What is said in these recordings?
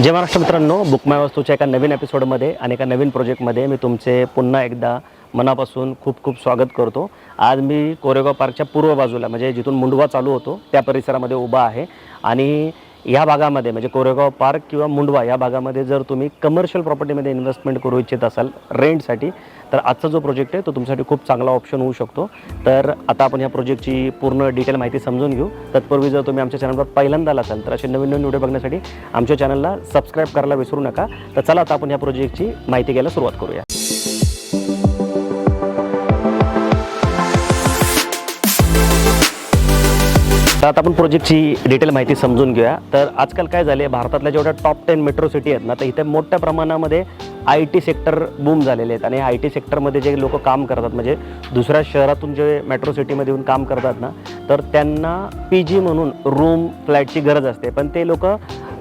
जय महाराष्ट्र मित्रांनो बुकमाय वस्तूच्या एका नवीन एपिसोडमध्ये आणि एका नवीन प्रोजेक्टमध्ये मी तुमचे पुन्हा एकदा मनापासून खूप खूप स्वागत करतो. आज मी कोरेगाव पार्कच्या पूर्व बाजूला म्हणजे जिथून मुंडवा चालू होतो त्या परिसरामध्ये उभा आहे. आणि या भागामध्ये म्हणजे कोरेगाव पार्क किंवा मुंडवा या भागामध्ये जर तुम्ही कमर्शियल प्रॉपर्टीमध्ये इन्व्हेस्टमेंट करू इच्छित असाल रेंटसाठी तर आजचा जो प्रोजेक्ट आहे तो तुमच्यासाठी खूप चांगला ऑप्शन होऊ शकतो. तर आता आपण या प्रोजेक्टची पूर्ण डिटेल माहिती समजून घेऊ. तत्पूर्वी जर तुम्ही आमच्या चॅनलवर पहिल्यांदा आला असाल तर असे नवीन नवीन व्हिडिओ बघण्यासाठी आमच्या चॅनलला सबस्क्राईब करायला विसरू नका. तर चला आता आपण या प्रोजेक्टची माहिती घ्यायला सुरुवात करूया. तर आता आपण प्रोजेक्टची डिटेल माहिती समजून घेऊया. तर आजकाल काय झाले भारतातल्या जेवढ्या टॉप टेन मेट्रो सिटी आहेत ना तर इथे मोठ्या प्रमाणामध्ये आय टी सेक्टर बूम झालेले आहेत. आणि आय टी सेक्टरमध्ये जे लोक काम करतात म्हणजे दुसऱ्या शहरातून जे मेट्रो सिटीमध्ये येऊन काम करतात ना तर त्यांना पी जी म्हणून रूम फ्लॅटची गरज असते. पण ते लोक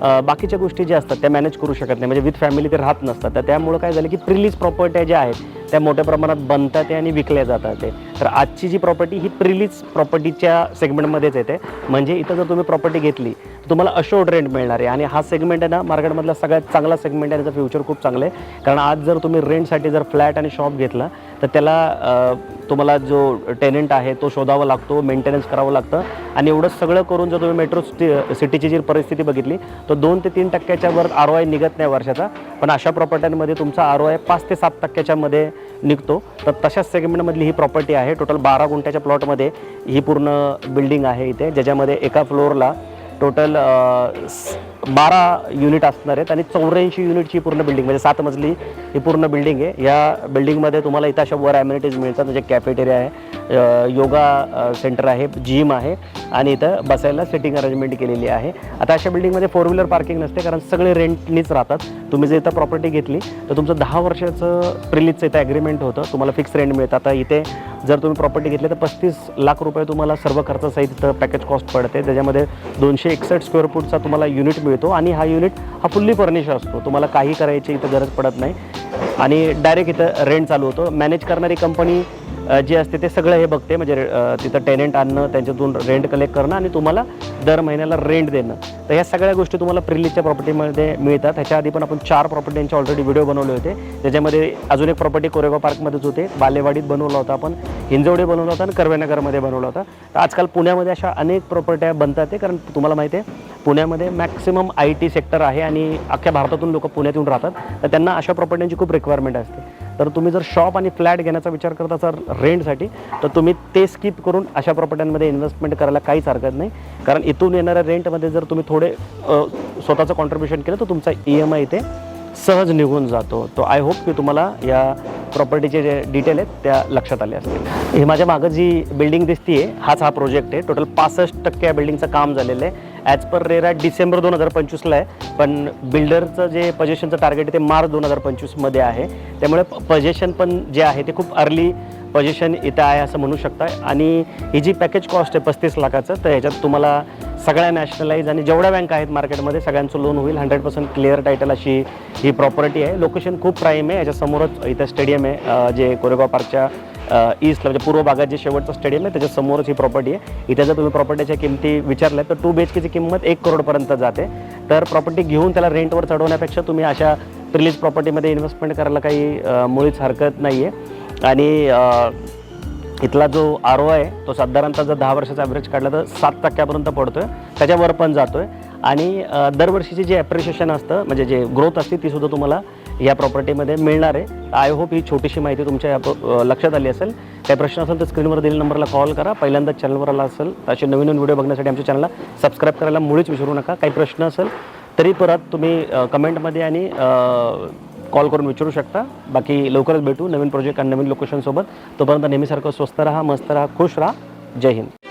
बाकीच्या गोष्टी ज्या असतात त्या मॅनेज करू शकत नाही. म्हणजे विथ फॅमिली ते राहत नसतात. तर त्यामुळं काय झालं की प्रिलीज प्रॉपर्ट्या ज्या आहेत त्या मोठ्या प्रमाणात बनतात आणि विकल्या जातात ते. तर आजची जी प्रॉपर्टी ही प्रिलीज प्रॉपर्टीच्या सेगमेंटमध्येच येते. म्हणजे इथं जर तुम्ही प्रॉपर्टी घेतली तर तुम्हाला अशोर्ड रेंट मिळणार आहे. आणि हा सेगमेंट आहे ना मार्केटमधला सगळ्यात चांगला सेगमेंट आहे त्याचं फ्युचर खूप चांगलं आहे. कारण आज जर तुम्ही रेंटसाठी जर फ्लॅट आणि शॉप घेतला तर त्याला तुम्हाला जो टेनंट आहे तो शोधावा लागतो मेंटेनन्स करावं लागतं. आणि एवढं सगळं करून जर तुम्ही मेट्रो सिटी सिटीची जी परिस्थिती बघितली तर दोन ते तीन टक्क्याच्या वर आर ओ आय निघत नाही वर्षाचा. पण अशा प्रॉपर्ट्यांमध्ये तुमचा आर ओ आय पाच ते सात टक्क्याच्या मध्ये निघतो. तर तशाच सेगमेंटमधली ही प्रॉपर्टी आहे. टोटल बारा गुंठ्याच्या प्लॉटमध्ये ही पूर्ण बिल्डिंग आहे इथे ज्याच्यामध्ये एका फ्लोअरला टोटल बारा युनिट असणार आहेत आणि चौऱ्याऐंशी युनिटची पूर्ण बिल्डिंग म्हणजे सात मजली ही पूर्ण बिल्डिंग आहे. या बिल्डिंगमध्ये तुम्हाला इथं अशा वर ॲम्युनिटीज मिळतात म्हणजे कॅफेटेरिया आहे योगा सेंटर आहे जिम आहे आणि इथं बसायला सिटिंग अरेंजमेंट केलेली आहे. आता अशा बिल्डिंगमध्ये फोर व्हीलर पार्किंग नसते कारण सगळे रेंटनीच राहतात. तुम्ही जर इथं प्रॉपर्टी घेतली तर तुमचं दहा वर्षाचं प्रिलीजचं इथं ॲग्रीमेंट होतं तुम्हाला फिक्स रेंट मिळतं. आता इथे जर तुम्ही प्रॉपर्टी घेतली तर पस्तीस लाख रुपये तुम्हाला सर्व खर्चासहित इथं पॅकेज कॉस्ट पडते. त्याच्यामध्ये दोनशे एकसष्ट स्क्वेअर फूटचा तुम्हाला युनिट मिळतो आणि हा युनिट हा फुल्ली फर्निश असतो. तुम्हाला काही करायची इथं गरज पडत नाही. आणि डायरेक्ट इथं रेंट चालू होतो. मॅनेज करणारी कंपनी जे असते ते सगळं हे बघते. म्हणजे तिथं टेनेंट आणणं त्यांच्यातून रेंट कलेक्ट करणं आणि तुम्हाला दर महिन्याला रेंट देणं. तर ह्या सगळ्या गोष्टी तुम्हाला प्रिलीजच्या प्रॉपर्टीमध्ये मिळतात. ह्याच्या आधी पण आपण चार प्रॉपर्टींचे ऑलरेडी व्हिडिओ बनवले होते. त्याच्यामध्ये अजून एक प्रॉपर्टी कोरेगाव पार्कमध्येच होते. बालेवाडीत बनवला होता आपण. हिंजवडे बनवला होता आणि कर्वेनगरमध्ये बनवला होता. तर आजकाल पुण्यामध्ये अशा अनेक प्रॉपर्ट्या बनतात ते. कारण तुम्हाला माहिती आहे पुण्यामध्ये मॅक्सिमम आय टी सेक्टर आहे आणि अख्ख्या भारतातून लोक पुण्यात येऊन राहतात. तर त्यांना अशा प्रॉपर्ट्यांची खूप रिक्वायरमेंट असते. तर तुम्ही जर शॉप आणि फ्लॅट घेण्याचा विचार करत असाल रेंटसाठी तर तुम्ही ते स्किप करून अशा प्रॉपर्ट्यांमध्ये इन्व्हेस्टमेंट करायला काहीच हरकत नाही. कारण इथून येणाऱ्या रेंटमध्ये जर तुम्ही थोडे स्वतःचं कॉन्ट्रीब्युशन केलं तर तुमचा ई एम आय इथे सहज निघून जातो. तो आय होप की तुम्हाला या प्रॉपर्टीचे जे डिटेल आहेत त्या लक्षात आले असतील. हे माझ्या मागं जी बिल्डिंग दिसतीये हाच हा प्रोजेक्ट आहे. टोटल पासष्ट टक्के या बिल्डिंगचं काम झालेलं आहे. ॲज पर रेरा डिसेंबर दोन हजार पंचवीसला आहे. पण बिल्डरचं जे पजेशनचं टार्गेट आहे ते मार्च दोन हजार पंचवीसमध्ये आहे. त्यामुळे पजेशन पण जे आहे ते खूप अर्ली पजेशन इथं आहे असं म्हणू शकता आणि ही जी पॅकेज कॉस्ट आहे पस्तीस लाखाचं तर ह्याच्यात तुम्हाला सगळ्या नॅशनलाइज आणि जेवढ्या बँक आहेत मार्केटमध्ये सगळ्यांचं लोन होईल. हंड्रेड पर्सेंट क्लिअर टायटल अशी ही प्रॉपर्टी आहे. लोकेशन खूप प्राईम आहे. याच्यासमोरच इथं स्टेडियम आहे जे कोरेगाव पार्कच्या ईस्टला म्हणजे पूर्व भागात जे शेवटचं स्टेडियम आहे त्याच्यासमोरच ही प्रॉपर्टी आहे. इथे जर तुम्ही प्रॉपर्टीच्या किमती विचारल्या तर टू बी एच केची किंमत एक करोडपर्यंत जाते. तर प्रॉपर्टी घेऊन त्याला रेंटवर चढवण्यापेक्षा तुम्ही अशा रिलीज प्रॉपर्टीमध्ये इन्व्हेस्टमेंट करायला काही मुळीच हरकत नाही आहे आणि इथला जो आर ओ आहे तो साधारणतः जर दहा वर्षाचा ॲव्हरेज काढला तर सात टक्क्यापर्यंत पडतो आहे त्याच्यावर पण जातो आहे आणि दरवर्षीची जे ॲप्रिशिएशन असतं म्हणजे जे ग्रोथ असते तीसुद्धा तुम्हाला या प्रॉपर्टीमध्ये मिळणार आहे. आय होप ही छोटीशी माहिती तुमच्या लक्षात आली असेल. काही प्रश्न असेल तर स्क्रीनवर दिलेल्या नंबरला कॉल करा. पहिल्यांदाच चॅनलवर आला असेल तर असे नवीन नवीन व्हिडिओ बघण्यासाठी आमच्या चॅनलला सबस्क्राईब करायला मुळीच विसरू नका. काही प्रश्न असेल तरी परत तुम्ही कमेंटमध्ये आणि कॉल करून विचारू शकता. बाकी लवकरच भेटू नवीन प्रोजेक्ट आणि नवीन लोकेशनसोबत तोपर्यंत नेहमीसारखं स्वस्त राहा मस्त राहा खुश राहा. जय हिंद.